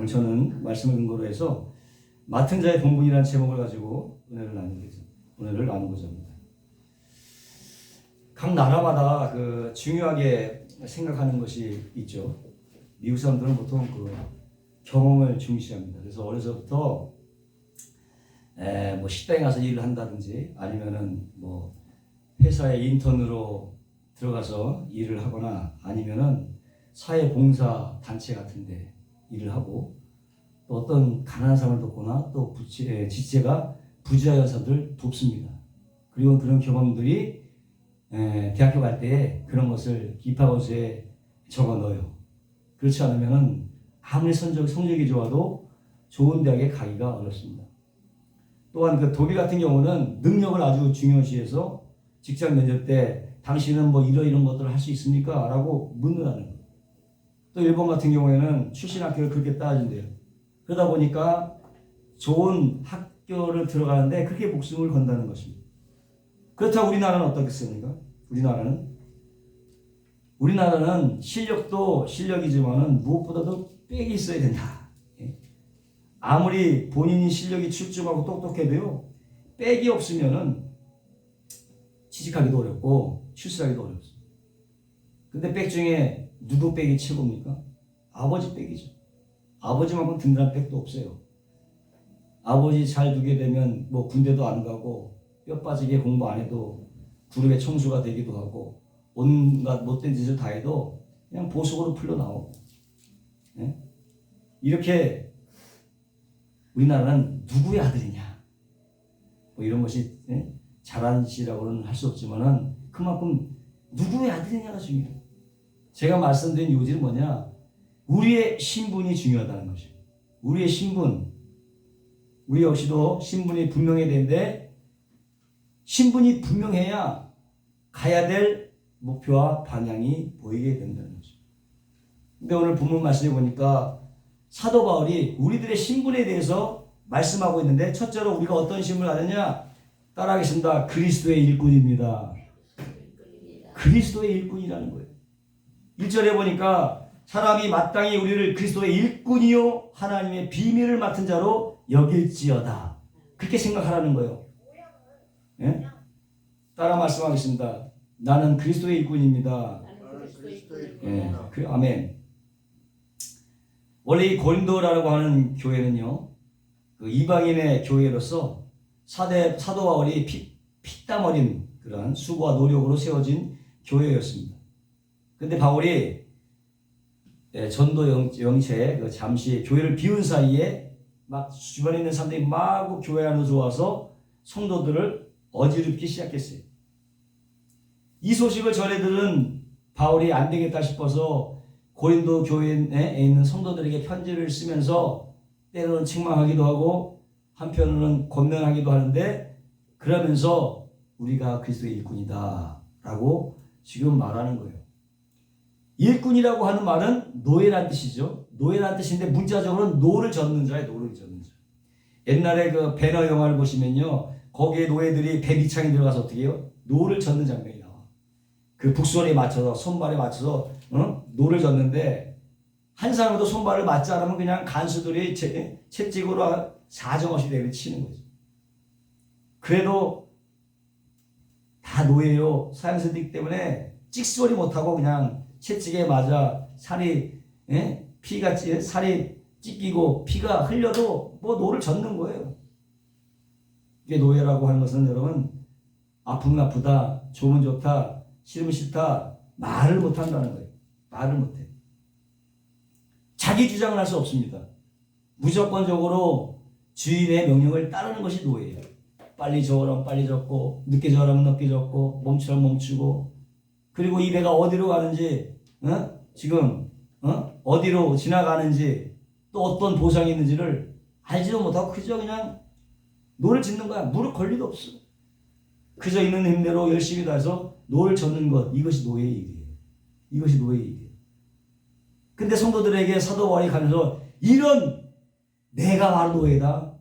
오늘 저는 말씀을 근거로 해서 맡은 자의 본분이라는 제목을 가지고 은혜를 나누겠습니다. 은혜를 나누고자 합니다. 각 나라마다 그 중요하게 생각하는 것이 있죠. 미국 사람들은 보통 그 경험을 중시합니다. 그래서 어려서부터 에, 뭐 식당에 가서 일을 한다든지 아니면은 뭐 회사에 인턴으로 들어가서 일을 하거나 아니면은 사회 봉사 단체 같은데 일을 하고 또 어떤 가난한 사람을 돕거나 또 에, 지체가 부자연 사람들 돕습니다. 그리고 그런 경험들이 에, 대학교 갈 때 그런 것을 입학원서에 적어 넣어요. 그렇지 않으면은 아무리 성적, 성적이 좋아도 좋은 대학에 가기가 어렵습니다. 또한 그 독일 같은 경우는 능력을 아주 중요시해서 직장 면접 때 당신은 뭐 이런 이런 것들을 할 수 있습니까? 라고 묻는다는 거예요. 또 일본 같은 경우에는 출신 학교를 그렇게 따진대요. 그러다 보니까 좋은 학교를 들어가는데 그렇게 목숨을 건다는 것입니다. 그렇다고 우리나라는 어떻겠습니까? 우리나라는 우리나라는 실력도 실력이지만은 무엇보다도 빽이 있어야 된다. 예? 아무리 본인이 실력이 출중하고 똑똑해도요, 빽이 없으면은 취직하기도 어렵고 출세하기도 어렵습니다. 근데 빽 중에 누구 빽이 최고입니까? 아버지 빽이죠. 아버지만큼 든든한 빽도 없어요. 아버지 잘 두게 되면 뭐 군대도 안 가고 뼈 빠지게 공부 안 해도 구름의 청수가 되기도 하고 온갖 못된 짓을 다 해도 그냥 보석으로 풀려 나오고 예? 이렇게 우리나라는 누구의 아들이냐 뭐 이런 것이 예? 잘하는 짓이라고는 할 수 없지만은 그만큼 누구의 아들이냐가 중요해요. 제가 말씀드린 요지는 뭐냐 우리의 신분이 중요하다는 것이에요. 우리의 신분 우리 역시도 신분이 분명해야 되는데 신분이 분명해야 가야 될 목표와 방향이 보이게 된다는 거죠. 근데 오늘 본문 말씀해 보니까 사도 바울이 우리들의 신분에 대해서 말씀하고 있는데 첫째로 우리가 어떤 신분을 가졌냐? 따라하겠습니다. 그리스도의 일꾼입니다. 그리스도의 일꾼이라는 거예요. 1절에 보니까 사람이 마땅히 우리를 그리스도의 일꾼이요 하나님의 비밀을 맡은 자로 여길지어다. 그렇게 생각하라는 거예요. 예? 따라 말씀하겠습니다. 나는 그리스도의 일꾼입니다. 예, 그 아멘. 원래 이 고린도라고 하는 교회는요, 그 이방인의 교회로서 사대 사도 바울이 피, 피땀 어린 그런 수고와 노력으로 세워진 교회였습니다. 근데 바울이 예, 전도 영, 영체 그 잠시 교회를 비운 사이에 막 주변에 있는 사람들이 마구 교회 안으로 들어와서 성도들을 어지럽기 시작했어요. 이 소식을 전해 들은 바울이 안 되겠다 싶어서 고린도 교회에 있는 성도들에게 편지를 쓰면서 때로는 책망하기도 하고 한편으로는 권면하기도 하는데 그러면서 우리가 그리스도의 일꾼이다라고 지금 말하는 거예요. 일꾼이라고 하는 말은 노예란 뜻이죠. 노예란 뜻인데 문자적으로는 노를 젓는 자예요. 노를 젓는 자. 옛날에 그 배너 영화를 보시면요. 거기에 노예들이 배비창에 들어가서 어떻게 해요? 노를 젓는 장면이 나와. 그 북소리에 맞춰서 손발에 맞춰서 어? 노를 젓는데 한 사람도 손발을 맞지 않으면 그냥 간수들이 채, 채찍으로 사정없이 내려 치는 거죠. 그래도 다 노예요. 사형선이기 때문에 찍소리 못하고 그냥 채찍에 맞아 살이 예? 피가 찌- 살이 찢기고 피가 흘려도 뭐 노를 젓는 거예요. 이게 노예라고 하는 것은 여러분 아프면 아프다, 좋으면 좋다, 싫으면 싫다 말을 못 한다는 거예요. 말을 못 해. 자기 주장을 할 수 없습니다. 무조건적으로 주인의 명령을 따르는 것이 노예예요. 빨리 저으라면 빨리 젓고 늦게 저으라면 늦게 젓고 멈추라면 멈추고 그리고 이 배가 어디로 가는지 어? 지금 어? 어디로 지나가는지 또 어떤 보상이 있는지를 알지도 못하고 그저 그냥 노를 짓는 거야. 무릎 권리도 없어. 그저 있는 힘대로 열심히 다해서 노를 젓는 것 이것이 노예의 일이에요. 이것이 노예의 일이에요. 근데 성도들에게 사도 바울이 가면서 이런 내가 바로 노예다.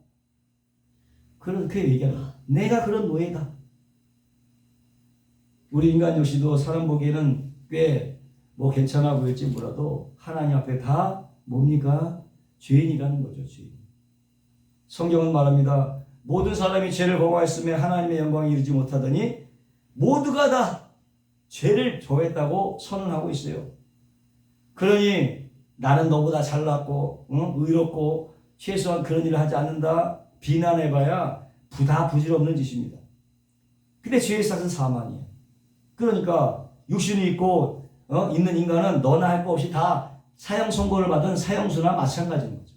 그렇게 얘기하는 내가 그런 노예다. 우리 인간 역시도 사람 보기에는 꽤 뭐 괜찮아 보일지 몰라도 하나님 앞에 다 뭡니까? 죄인이라는 거죠, 죄인. 성경은 말합니다. 모든 사람이 죄를 범하였으며 하나님의 영광에 이르지 못하더니 모두가 다 죄를 저했다고 선언하고 있어요. 그러니 나는 너보다 잘났고 응? 의롭고 최소한 그런 일을 하지 않는다 비난해봐야 부다 부질없는 짓입니다. 근데 죄의 싹은 사망이에요. 그러니까 육신이 있고 어? 있는 인간은 너나 할거 없이 다 사형 선고를 받은 사형수나 마찬가지인 거죠.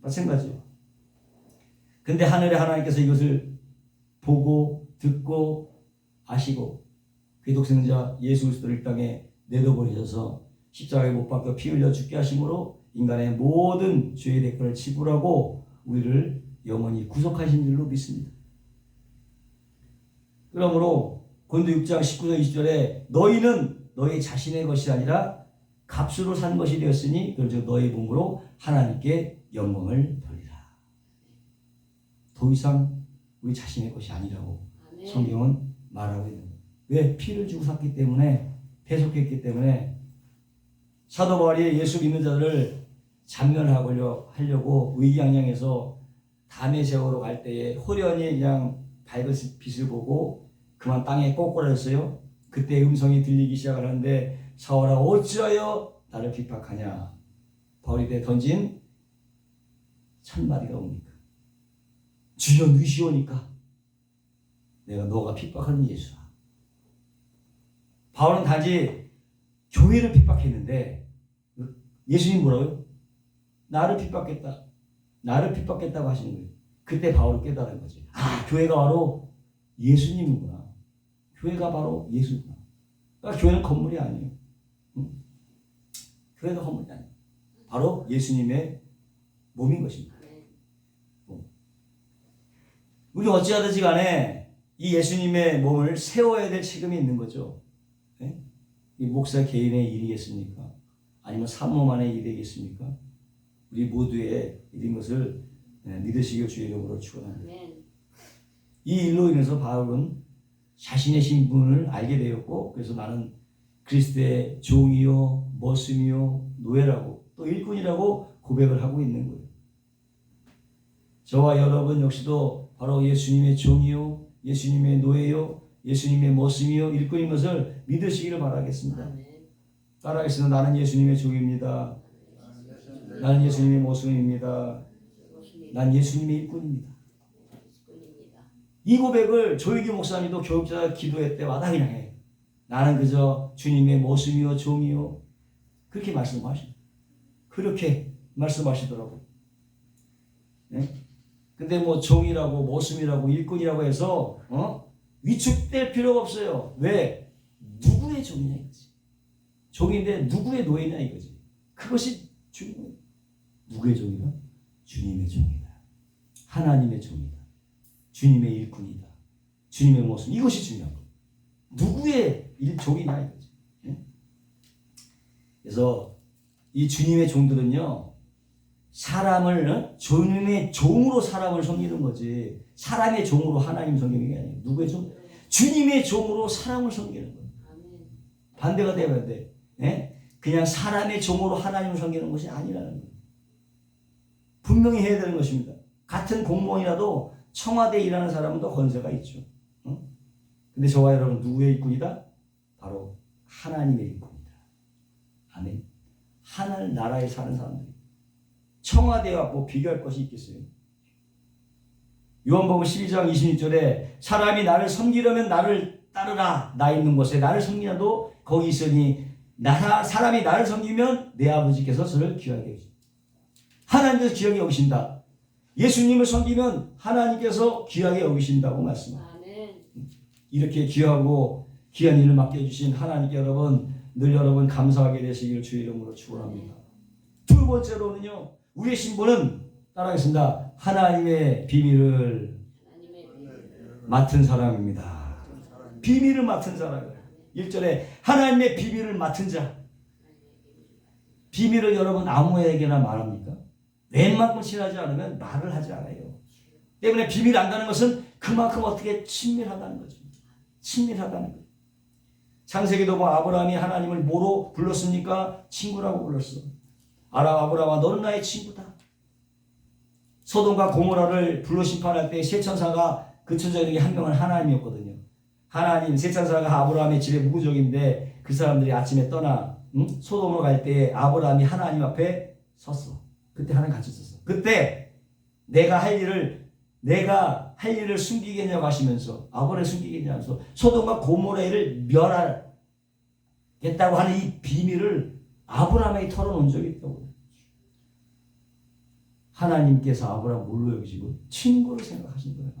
마찬가지요. 근데 하늘의 하나님께서 이것을 보고 듣고 아시고 그 독생자 예수 그리스도를 이 땅에 내려버리셔서 십자가에 못 박혀 피 흘려 죽게 하심으로 인간의 모든 죄의 대가를 지불하고 우리를 영원히 구속하신 줄로 믿습니다. 그러므로 고린도 6장 19절 20절에 너희는 너희 자신의 것이 아니라 값으로 산 것이 되었으니 그저 너희 몸으로 하나님께 영광을 돌리라. 더 이상 우리 자신의 것이 아니라고 아멘. 성경은 말하고 있는 거예요. 왜? 피를 주고 샀기 때문에 배속했기 때문에 사도 바울이 예수 믿는 자들을 잔멸하려 하려고 의기양양해서 담의 제거로 갈 때에 호련히 그냥 밝은 빛을 보고 그만 땅에 꼬꾸라졌어요. 그때 음성이 들리기 시작을 하는데 사울아 어찌하여 나를 핍박하냐 바울이 때 던진 첫 마디가 뭡니까? 주여 누시오니까 내가 너가 핍박하는 예수라. 바울은 단지 교회를 핍박했는데 예수님 뭐라고요? 나를 핍박했다. 나를 핍박했다고 하시는 거예요. 그때 바울은 깨달은 거지. 아, 교회가 바로 예수님이구나. 교회가 바로 예수구나. 그러니까 교회는 건물이 아니에요. 응? 교회가 건물이 아니에요. 바로 예수님의 몸인 것입니다. 아멘. 우리 어찌하든지 간에 이 예수님의 몸을 세워야 될 책임이 있는 거죠. 예? 이 목사 개인의 일이겠습니까? 아니면 사모만의 일이겠습니까? 우리 모두의 일인 것을 예, 믿으시길 주의 이름으로 축원합니다. 이 일로 인해서 바울은 자신의 신분을 알게 되었고 그래서 나는 그리스도의 종이요 머슴이요 노예라고 또 일꾼이라고 고백을 하고 있는 거예요. 저와 여러분 역시도 바로 예수님의 종이요 예수님의 노예요 예수님의 머슴이요 일꾼인 것을 믿으시기를 바라겠습니다. 따라하겠습니다. 나는 예수님의 종입니다. 나는 예수님의. 그것입니다. 난 예수님의 일꾼입니다. 이 고백을 조익기 목사님도 교육자 기도회 때마다 그냥 해. 나는 그저 주님의 모습이요 종이요 그렇게 말씀하셔. 그렇게 말씀하시더라고. 네? 근데 뭐 종이라고 모습이라고 일꾼이라고 해서 어? 위축될 필요가 없어요. 왜? 누구의 종이냐 이거지. 종인데 누구의 노예냐 이거지. 그것이 중요해. 누구의 종이다? 주님의 종이다. 하나님의 종이다. 주님의 일꾼이다. 주님의 모습 이것이 중요한 거예요. 누구의 일종이냐 이거지. 예? 그래서 이 주님의 종들은요 사람을 어? 주님의 종으로 사람을 섬기는 거지 사람의 종으로 하나님 섬기는 게 아니에요. 누구의 종? 주님의 종으로 사람을 섬기는 거예요. 반대가 되면 돼. 예? 그냥 사람의 종으로 하나님을 섬기는 것이 아니라는 거예요. 분명히 해야 되는 것입니다. 같은 공무원이라도 청와대에 일하는 사람은 더 권세가 있죠. 응? 근데 저와 여러분 누구의 일꾼이다? 바로 하나님의 일꾼이다. 아멘. 하늘 나라에 사는 사람들이 청와대와 뭐 비교할 것이 있겠어요? 요한복음 12장 26절에 사람이 나를 섬기려면 나를 따르라 나 있는 곳에 나를 섬기나도 거기 있으니 나 사람이 나를 섬기면 내 아버지께서 저를 귀하게 여기신다. 하나님께서 귀하게 여기신다. 예수님을 섬기면 하나님께서 귀하게 여기신다고 말씀합니다. 이렇게 귀하고 귀한 일을 맡겨주신 하나님께 여러분 늘 여러분 감사하게 되시기를 주의 이름으로 축원합니다. 두 번째로는요 우리의 신분은 따라하겠습니다. 하나님의 비밀을. 맡은 사람입니다. 비밀을 맡은 사람. 1절에 하나님의 비밀을 맡은 자. 비밀을 여러분 아무에게나 말합니까? 웬만큼 친하지 않으면 말을 하지 않아요. 때문에 비밀 안다는 것은 그만큼 어떻게 친밀하다는 거죠. 친밀하다는 거예요. 창세기도 뭐 아브라함이 하나님을 뭐로 불렀습니까? 친구라고 불렀어. 아라 아브라함아 너는 나의 친구다. 소돔과 고모라를 불로 심판할 때 세 천사가 그 천사 중에 한 명은 하나님이었거든요. 하나님 세 천사가 아브라함의 집에 무구적인데 그 사람들이 아침에 떠나 응? 소돔으로 갈 때 아브라함이 하나님 앞에 섰어. 그때 하나님 섰어. 그때 내가 할 일을 내가 할 일을 숨기겠냐고 하시면서 아브라함을 숨기겠냐고 하면서 소돔과 고모라를 멸하겠다고 하는 이 비밀을 아브라함에게 털어놓은 적이 있다고. 하나님께서 아브라함 뭘로 여기시고 친구로 생각하신 거예요.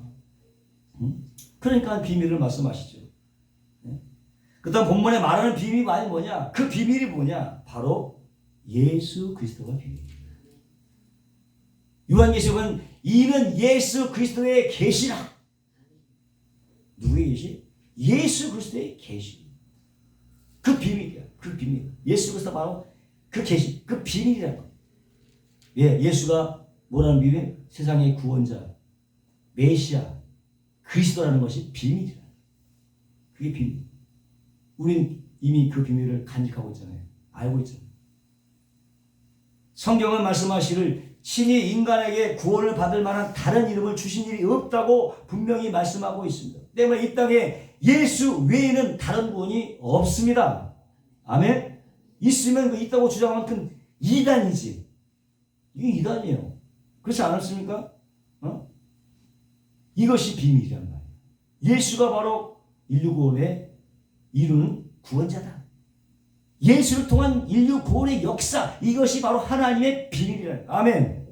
응? 그러니까 비밀을 말씀하시죠. 그다음 본문에 말하는 비밀이 뭐냐? 그 비밀이 뭐냐? 바로 예수 그리스도가 비밀이에 요. 요한계시록은 이는 예수 그리스도의 계시라. 누구의 계시? 예수 그리스도의 계시. 그 비밀이야. 그 비밀. 예수 그리스도 바로 그 계시, 그 비밀이라는 거. 예, 예수가 뭐라는 비밀? 세상의 구원자, 메시아, 그리스도라는 것이 비밀이라. 그게 비밀. 우린 이미 그 비밀을 간직하고 있잖아요. 알고 있잖아요. 성경은 말씀하시를 신이 인간에게 구원을 받을 만한 다른 이름을 주신 일이 없다고 분명히 말씀하고 있습니다. 때문에 이 땅에 예수 외에는 다른 구원이 없습니다. 아멘? 있으면 그 있다고 주장하면 그 이단이지. 이게 이단이에요. 그렇지 않았습니까? 어? 이것이 비밀이란 말이에요. 예수가 바로 인류 구원의 이루는 구원자다. 예수를 통한 인류 구원의 역사 이것이 바로 하나님의 비밀이라. 아멘.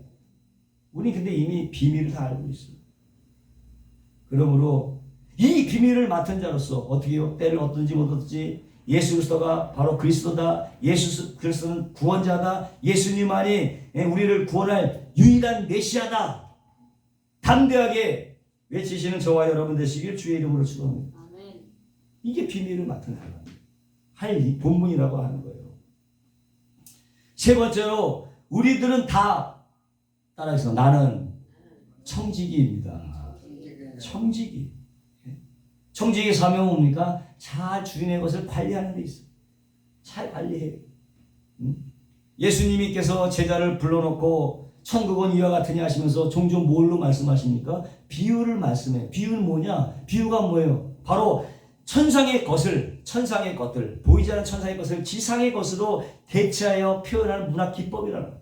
우리 근데 이미 비밀을 다 알고 있어요. 그러므로 이 비밀을 맡은 자로서 어떻게요? 때를 얻든지 못 얻든지 예수 그리스도가 바로 그리스도다. 예수 그리스도는 구원자다. 예수님만이 우리를 구원할 유일한 메시아다. 담대하게 외치시는 저와 여러분 되시길 주의 이름으로 축원합니다. 이게 비밀을 맡은 사람. 할 본분이라고 하는 거예요. 세 번째로 우리들은 다 따라해서 나는 청지기입니다. 청지기. 예? 청지기 사명은 뭡니까? 잘 주인의 것을 관리하는 데 있어. 잘 관리해. 응? 예수님께서 제자를 불러놓고 천국은 이와 같으냐 하시면서 종종 뭘로 말씀하십니까? 비유를 말씀해. 비유는 뭐냐? 비유가 뭐예요? 바로 천상의 것을 천상의 것들 보이지 않는 천상의 것을 지상의 것으로 대체하여 표현하는 문학 기법이라는.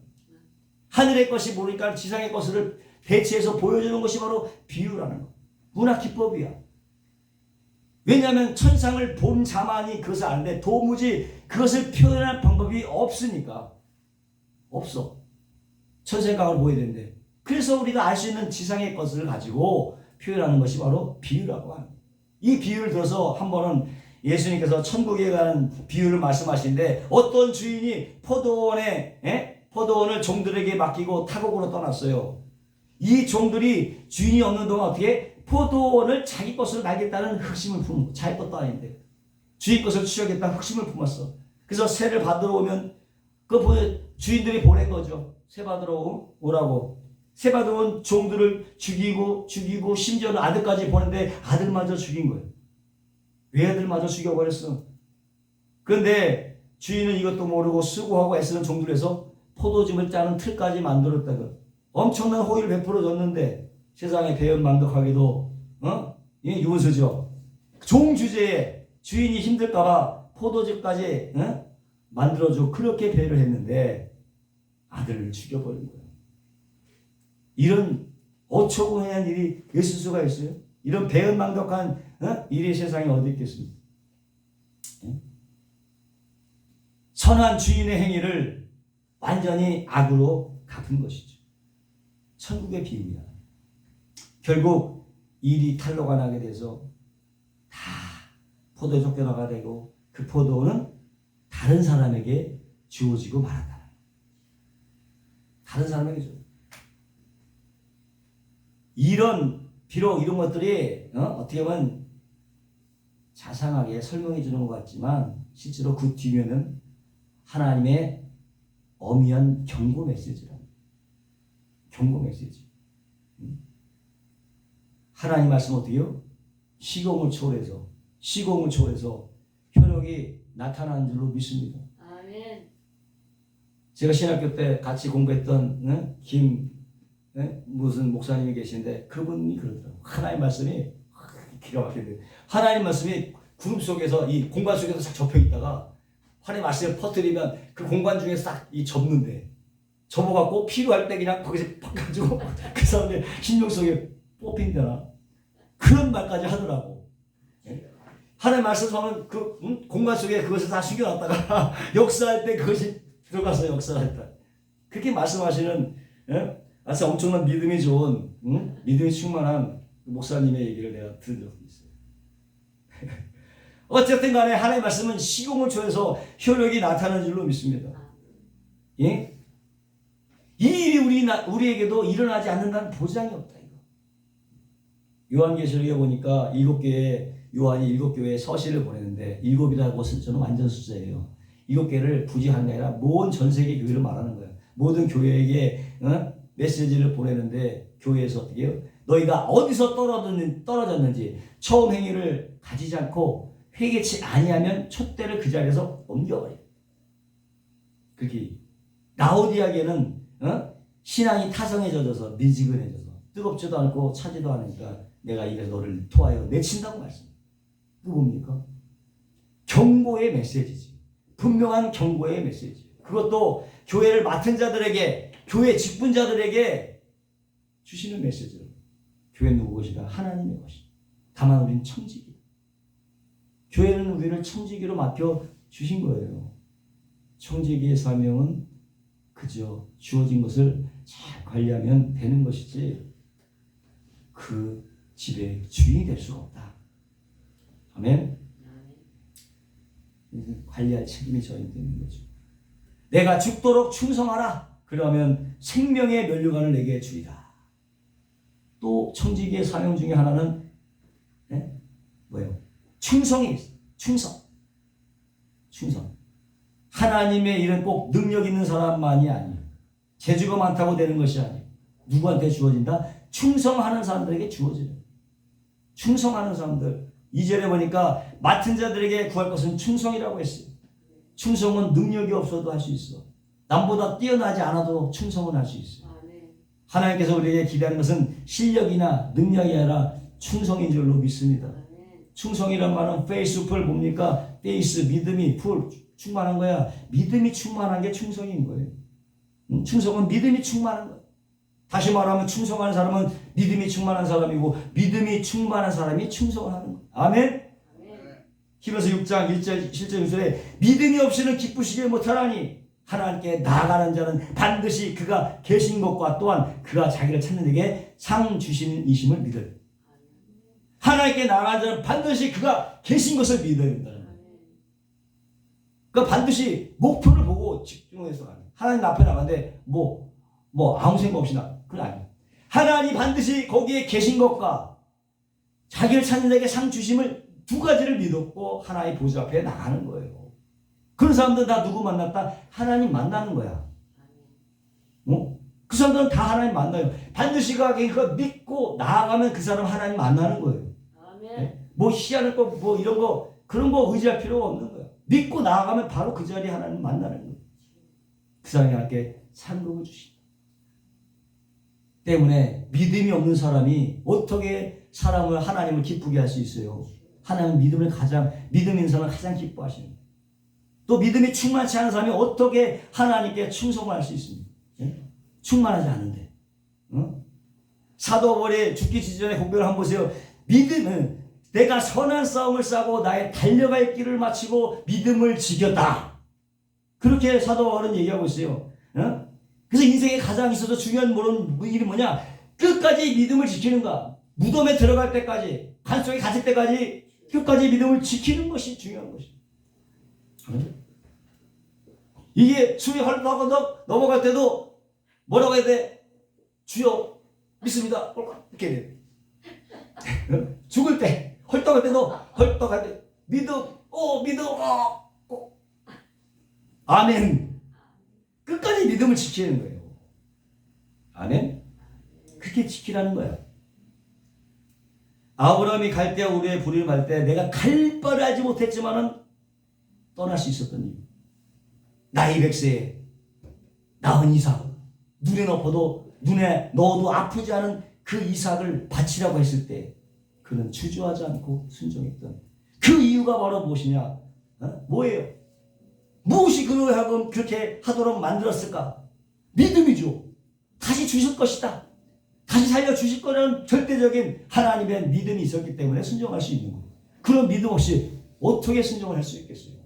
하늘의 것이 모르니까 지상의 것을 대체해서 보여주는 것이 바로 비유라는 거. 문학 기법이야. 왜냐하면 천상을 본 자만이 그것을 아는데 도무지 그것을 표현할 방법이 없으니까 없어. 천생각을 보여야 되는데 그래서 우리가 알 수 있는 지상의 것을 가지고 표현하는 것이 바로 비유라고 거예요. 이 비유를 들어서 한 번은 예수님께서 천국에 가는 비유를 말씀하시는데 어떤 주인이 포도원에 에? 포도원을 종들에게 맡기고 타국으로 떠났어요. 이 종들이 주인이 없는 동안 어떻게 포도원을 자기 것으로 날겠다는 흑심을 품은 거. 자기 것도 아닌데 주인 것을 취하겠다는 흑심을 품었어. 그래서 새를 받으러 오면 그 보- 주인들이 보낸 거죠. 새 받으러 오- 오라고. 새 받으러 온 종들을 죽이고 죽이고 심지어는 아들까지 보는데 아들마저 죽인 거예요. 외아들마저 죽여버렸어. 그런데 주인은 이것도 모르고 수고하고 애쓰는 종들에서 포도즙을 짜는 틀까지 만들었다고. 엄청난 호의를 베풀어 줬는데 세상에 배은망덕하게도 어? 이 유은서죠. 종 주제에 주인이 힘들까봐 포도즙까지 어? 만들어주고 그렇게 배를 했는데 아들을 죽여버린 거예요. 이런 어처구니한 일이 있을 수가 있어요? 이런 배은망덕한 어? 일이 세상에 어디 있겠습니까? 예? 선한 주인의 행위를 완전히 악으로 갚은 것이죠. 천국의 비유야. 결국 일이 탄로가 나게 돼서 다 포도에 쫓겨나가 되고 그 포도는 다른 사람에게 주어지고 말한다. 다른 사람에게 줘. 이런 비록 이런 것들이 어? 떻게 보면 자상하게 설명해 주는 것 같지만 실제로 그 뒤면은 하나님의 엄연한 경고 메시지라는 경고 메시지. 음? 하나님 말씀 어떻게요? 시공을 초월해서 시공을 초월해서 현혹이 나타나는 줄로 믿습니다. 아멘. 제가 신학교 때 같이 공부했던 응? 김 응? 무슨 목사님이 계신데 그분이 그러더라고. 하나님 말씀이 기가 막히는데 하나님 말씀이 그룹 속에서 이 공간 속에서 싹 접혀 있다가 하나님 말씀을 퍼뜨리면 그 공간 중에 싹 이 접는데 접어갖고 필요할 때 그냥 거기서 팍 가지고 그 사람의 심령 속에 뽑힌다나 그런 말까지 하더라고. 예? 하나님 말씀 저는 그 음? 공간 속에 그것을 다 숨겨놨다가 역사할 때 그것이 들어가서 역사할 때 그렇게 말씀하시는 예? 아주 엄청난 믿음이 좋은 음? 믿음이 충만한 그 목사님의 얘기를 내가 들은 적이 있어요. 어쨌든 간에 하나님의 말씀은 시공을 통해서 효력이 나타나는 줄로 믿습니다. 예? 이 일이 우리, 나- 우리에게도 일어나지 않는다는 보장이 없다. 이거. 요한계시록에 보니까 일곱 개의 요한이 일곱 교회에 서신을 보내는데 일곱이라고 쓴 저는 완전 숫자예요. 일곱 개를 굳이 하는 게 아니라 모든 전 세계 교회를 말하는 거예요. 모든 교회에게 어? 메시지를 보내는데 교회에서 어떻게 해요? 너희가 어디서 떨어졌는, 떨어졌는지 처음 행위를 가지지 않고 회개치 아니하면 촛대를 그 자리에서 옮겨버려. 그렇게 라오디아게는 어? 신앙이 타성에 젖어서 미지근해져서 뜨겁지도 않고 차지도 않으니까 내가 이래서 너를 토하여 내친다고 말씀. 그 뭡니까? 경고의 메시지지. 분명한 경고의 메시지. 그것도 교회를 맡은 자들에게, 교회 직분자들에게 주시는 메시지로. 교회는 누구 것이다? 하나님의 것이다. 다만 우리는 청지기. 교회는 우리를 청지기로 맡겨 주신 거예요. 청지기의 사명은 그저 주어진 것을 잘 관리하면 되는 것이지 그 집의 주인이 될 수가 없다. 아멘. 관리할 책임이 저희한테 있는 거죠. 내가 죽도록 충성하라. 그러면 생명의 면류관을 내게 주리라. 또 청지기의 사명 중에 하나는 네? 뭐예요? 충성이 있어요. 충성. 충성. 하나님의 일은 꼭 능력 있는 사람만이 아니에요. 재주가 많다고 되는 것이 아니에요. 누구한테 주어진다? 충성하는 사람들에게 주어져요. 충성하는 사람들. 이절에 보니까 맡은 자들에게 구할 것은 충성이라고 했어요. 충성은 능력이 없어도 할 수 있어. 남보다 뛰어나지 않아도 충성은 할수 있어. 아멘. 하나님께서 우리에게 기대하는 것은 실력이나 능력이 아니라 충성인 줄로 믿습니다. 아멘. 충성이란 말은 페이스 풀 뭡니까? 페이스 믿음이 풀 충만한 거야. 믿음이 충만한 게 충성인 거예요. 음, 충성은 믿음이 충만한 거예요. 다시 말하면 충성하는 사람은 믿음이 충만한 사람이고 믿음이 충만한 사람이 충성을 하는 거예요. 아멘. 아멘. 히브리서 6장 1절 7절 6절에 믿음이 없이는 기쁘시지 못하나니 하나님께 나아가는 자는 반드시 그가 계신 것과 또한 그가 자기를 찾는 에게 상 주시는 이심을 믿을. 하나님께 나아가는 자는 반드시 그가 계신 것을 믿어야. 아멘. 그러니까 반드시 목표를 보고 집중해서 가는 거예요. 하나님 앞에 나가는데 뭐, 뭐 아무 생각 없이 나. 그건 아니에요. 하나님 반드시 거기에 계신 것과 자기를 찾는 자에게 상 주심을 두 가지를 믿었고 하나의 보좌 앞에 나가는 거예요. 그런 사람들 다 누구 만났다? 하나님 만나는 거야. 어? 그 사람들은 다 하나님 만나요. 반드시 가게 그 믿고 나아가면 그 사람 하나님 만나는 거예요. 아멘. 뭐 희한한 거, 뭐 이런 거, 그런 거 의지할 필요가 없는 거야. 믿고 나아가면 바로 그 자리에 하나님 만나는 거야. 그 사람이 함께 상급을 주신다. 때문에 믿음이 없는 사람이 어떻게 사람을 하나님을 기쁘게 할 수 있어요? 하나님 믿음을 가장 믿음 사람을 가장 기뻐하시는 거예요. 또 믿음이 충만치 않은 사람이 어떻게 하나님께 충성할 수 있습니까? 예? 충만하지 않은데. 어? 사도 바울이 죽기 직전에 고백을 한번 보세요. 믿음은 내가 선한 싸움을 싸고 나의 달려갈 길을 마치고 믿음을 지켰다. 그렇게 사도 바울은 얘기하고 있어요. 어? 그래서 인생에 가장 있어서 중요한 모르는 일이 뭐냐? 끝까지 믿음을 지키는 거야. 무덤에 들어갈 때까지, 간 속에 갇힐 때까지 끝까지 믿음을 지키는 것이 중요한 것이. 어? 이게 숨이 헐떡헐떡 넘어갈 때도 뭐라고 해야 돼? 주여 믿습니다. 이렇게 돼. 어? 죽을 때 헐떡할 때도 헐떡할 때 믿음, 오 믿음, 어, 어. 아멘. 끝까지 믿음을 지키는 거예요. 아멘. 그렇게 지키라는 거야. 아브라함이 갈대아 우리의 불을 말 때 내가 갈 바를 알지 못했지만은 떠날 수 있었던 이유. 나이 백세에 낳은 이삭 눈에 넣어도 눈에 넣어도 아프지 않은 그 이삭을 바치라고 했을 때 그는 주저하지 않고 순종했던 그 이유가 바로 무엇이냐? 어? 뭐예요? 무엇이 그를 하금 그렇게 하도록 만들었을까? 믿음이죠. 다시 주실 것이다. 다시 살려 주실 거라는 절대적인 하나님의 믿음이 있었기 때문에 순종할 수 있는 거예요. 그런 믿음 없이 어떻게 순종을 할 수 있겠어요?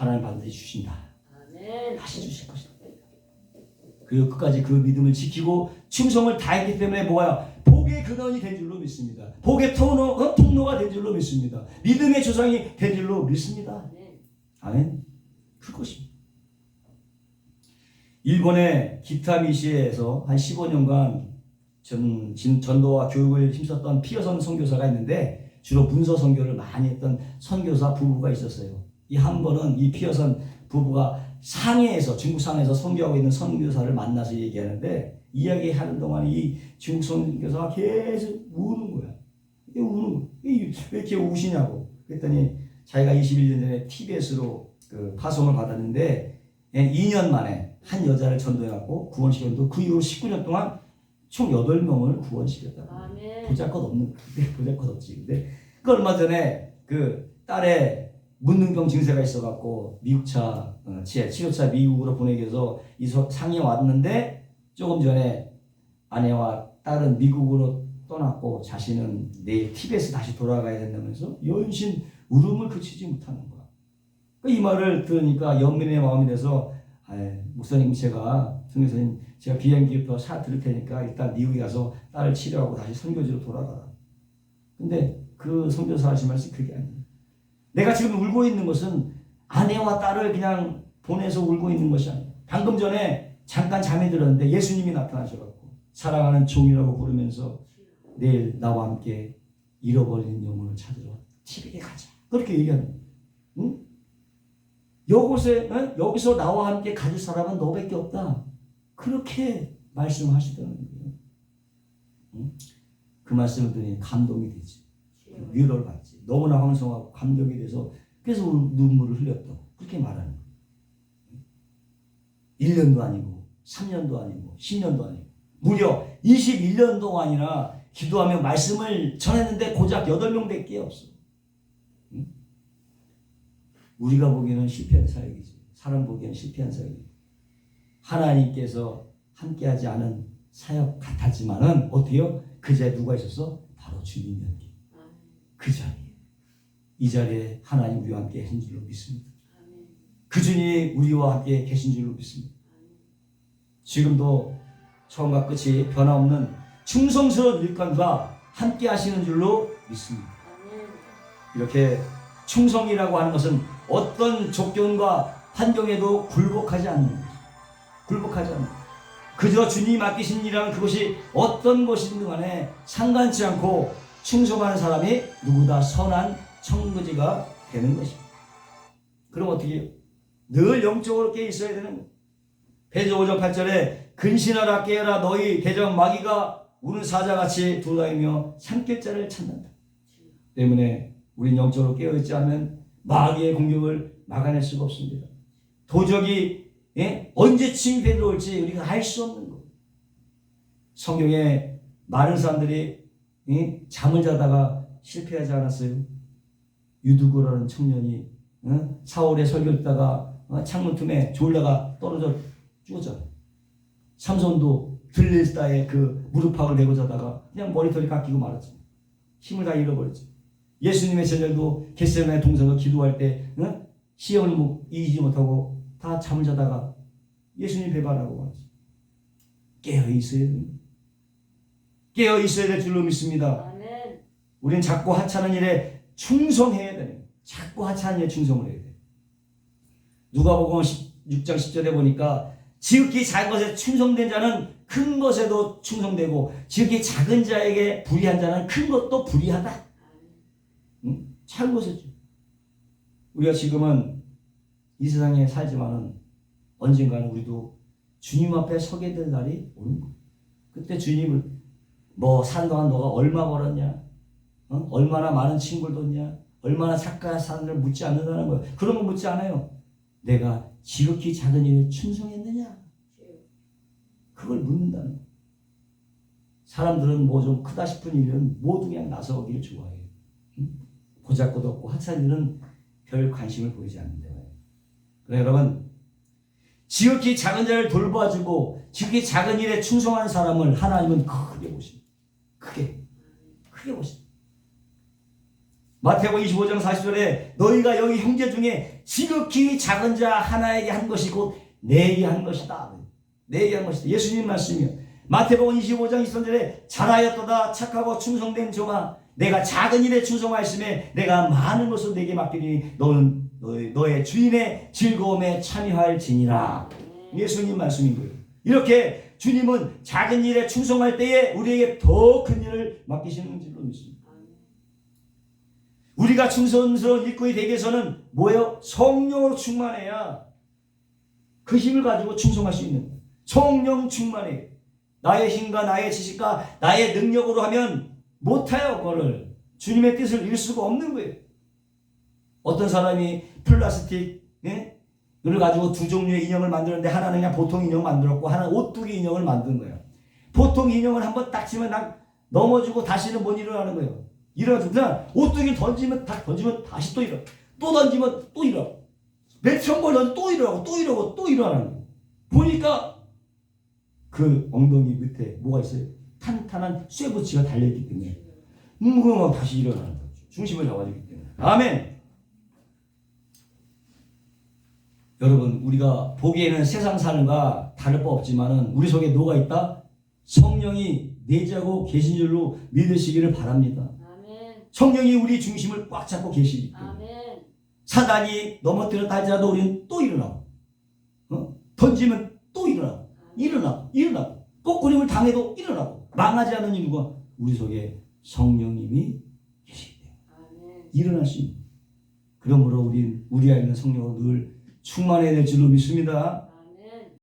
하나님 반드시 주신다. 아멘. 다시 주실 것이다. 그리고 끝까지 그 믿음을 지키고 충성을 다했기 때문에 뭐야? 복의 근원이 된 줄로 믿습니다. 복의 통로, 어? 통로가 된 줄로 믿습니다. 믿음의 조상이 된 줄로 믿습니다. 아멘. 아멘. 그것입니다. 일본의 기타미시에서 한 15년간 전, 진- 전도와 교육을 힘썼던 피어선 선교사가 있는데 주로 문서 선교를 많이 했던 선교사 부부가 있었어요. 이 한 번은 이 피어선 부부가 상해에서 중국 상해에서 선교하고 있는 선교사를 만나서 얘기하는데 이야기하는 동안 이 중국 선교사가 계속 우는 거야. 우는 거야. 왜 이렇게 우시냐고. 그랬더니 자기가 21년 전에 TBS로 그 파송을 받았는데 2년 만에 한 여자를 전도해갖고 구원시켰는데 그 이후로 19년 동안 총 8명을 구원시켰다. 아멘. 보잘것 없는 보잘것 없지. 근데 그 얼마 전에 그 딸의 문능병 증세가 있어갖고 미국차 어, 치- 치료차 미국으로 보내기 위해서 이 서- 상해 왔는데 조금 전에 아내와 딸은 미국으로 떠났고 자신은 내일 TBS 다시 돌아가야 된다면서 연신 울음을 그치지 못하는 거야. 그이 말을 들으니까 연민의 마음이 돼서 아, 목사님 제가 성교사님 제가 비행기표 사 드릴 테니까 일단 미국에 가서 딸을 치료하고 다시 선교지로 돌아가라. 근데 그 선교사 하신 말씀이 그게 아니에요. 내가 지금 울고 있는 것은 아내와 딸을 그냥 보내서 울고 있는 것이 아니에요. 방금 전에 잠깐 잠이 들었는데 예수님이 나타나셔갖고 사랑하는 종이라고 부르면서 내일 나와 함께 잃어버린 영혼을 찾으러 집에 가자. 그렇게 얘기하는 거예요. 응? 여곳에 어? 여기서 나와 함께 가질 사람은 너밖에 없다. 그렇게 말씀하시더라는 거예요. 응? 그 말씀을 들으니 감동이 되지. 위로를 받지. 너무나 황성하고 감격이 돼서 그래서 눈물을 흘렸다고 그렇게 말하는 거예요. 1년도 아니고 3년도 아니고 10년도 아니고 무려 21년 동안이나 기도하며 말씀을 전했는데 고작 8명밖에 없어. 응? 우리가 보기에는 실패한 사역이지. 사람 보기에는 실패한 사역이지. 하나님께서 함께하지 않은 사역 같았지만은 어때요? 그 자리에 누가 있었어? 바로 주님이었기. 그 자리에. 이 자리에 하나님 우리와 함께 계신 줄로 믿습니다. 그 주님이 우리와 함께 계신 줄로 믿습니다. 지금도 처음과 끝이 변함없는 충성스러운 일꾼과 함께 하시는 줄로 믿습니다. 이렇게 충성이라고 하는 것은 어떤 조건과 환경에도 굴복하지 않는 것. 굴복하지 않는 것. 그저 주님이 맡기신 일이라는 그것이 어떤 것이든 간에 상관치 않고 충성하는 사람이 누구다 선한 청구지가 되는 것입니다. 그럼 어떻게? 늘 영적으로 깨 있어야 되는 거예요. 베드 5장 8절에 근신하라 깨어라 너희 대적 마귀가 우는 사자같이 돌아다니며 삼킬자를 찾는다. 때문에 우린 영적으로 깨어있지 않으면 마귀의 공격을 막아낼 수가 없습니다. 도적이 예? 언제 침입해 들어올지 우리가 알 수 없는 거. 성경에 많은 사람들이 예? 잠을 자다가 실패하지 않았어요. 유두고라는 청년이 어? 사울의 설교 듣다가 어? 창문 틈에 졸다가 떨어져 죽었잖아. 삼손도 들릴다에 그 무릎팍을 내고 자다가 그냥 머리털이 깎이고 말았지. 힘을 다 잃어버렸지. 예수님의 제자도 겟세마네 동산에서 기도할 때 어? 시험을 못- 이기지 못하고 다 잠을 자다가 예수님 배반하고 말았지. 깨어 있어야 됩니다. 깨어 있어야 될 줄로 믿습니다. 우리는 자꾸 하찮은 일에 충성해야 돼요. 자꾸 하찮은 일에 충성을 해야 돼. 누가복음 6장 10절에 보니까 지극히 작은 것에 충성된 자는 큰 것에도 충성되고 지극히 작은 자에게 불의한 자는 큰 것도 불의하다. 응? 작은 것이죠. 우리가 지금은 이 세상에 살지만은 언젠가는 우리도 주님 앞에 서게 될 날이 오는 거예요. 그때 주님을 뭐 사는 동안 너가 얼마 벌었냐? 어? 얼마나 많은 친구를 뒀냐? 얼마나 착한 사람을 묻지 않는다는 거예요. 그런 거 묻지 않아요. 내가 지극히 작은 일에 충성했느냐? 그걸 묻는다는 거예요. 사람들은 뭐 좀 크다 싶은 일은 모두 그냥 나서기를 좋아해요. 응? 보잘것 없고 하찮은 일은 별 관심을 보이지 않는다. 그래 여러분 지극히 작은 자를 돌봐주고 지극히 작은 일에 충성한 사람을 하나님은 크게 보십니다. 크게 크게 보십니다. 마태복음 25장 40절에 너희가 여기 형제 중에 지극히 작은 자 하나에게 한 것이 곧 내게 한 것이다. 내게 한 것이다. 예수님 말씀이요. 마태복음 25장 23절에 잘하였도다 착하고 충성된 종아 내가 작은 일에 충성하였음에 내가 많은 것을 내게 맡기니 너는 너의, 너의 주인의 즐거움에 참여할지니라. 예수님 말씀인 거예요. 이렇게 주님은 작은 일에 충성할 때에 우리에게 더 큰 일을 맡기시는 줄로 믿습니다. 우리가 충성스러운 일꾼이 되기 위해서는 뭐예요? 성령으로 충만해야 그 힘을 가지고 충성할 수 있는 거예요. 성령 충만해. 나의 힘과 나의 지식과 나의 능력으로 하면 못해요, 그거를. 주님의 뜻을 이룰 수가 없는 거예요. 어떤 사람이 플라스틱, 예? 을 가지고 두 종류의 인형을 만드는데 하나는 그냥 보통 인형 만들었고 하나는 오뚜기 인형을 만든 거예요. 보통 인형을 한번 딱 치면 딱 넘어지고 다시는 못 일어나는 거예요. 일어나서 오뚜기를 던지면 딱 던지면 다시 또 일어나. 또 던지면 또 일어나. 몇천 번 던져 또 일어나고 또 일어나고 또 일어나는 거예요. 보니까 그 엉덩이 밑에 뭐가 있어요? 탄탄한 쇠붙이가 달려있기 때문에 뭉그면 다시 일어나는 거죠. 중심을 잡아주기 때문에. 아멘. 여러분 우리가 보기에는 세상 삶과 다를 바 없지만은 우리 속에 뭐가 있다? 성령이 내재하고 계신 줄로 믿으시기를 바랍니다. 성령이 우리 중심을 꽉 잡고 계시기 때문에. 사단이 넘어뜨렸다 할지라도 우리는 또 일어나고 어? 던지면 또 일어나고 일어나고 일어나고 꼬꾸림을 당해도 일어나고 망하지 않는 이유가 우리 속에 성령님이 계시기 때문에. 일어날 수 있는 그러므로 우리 우리 안에는 성령으로 늘 충만해야 될 줄로 믿습니다.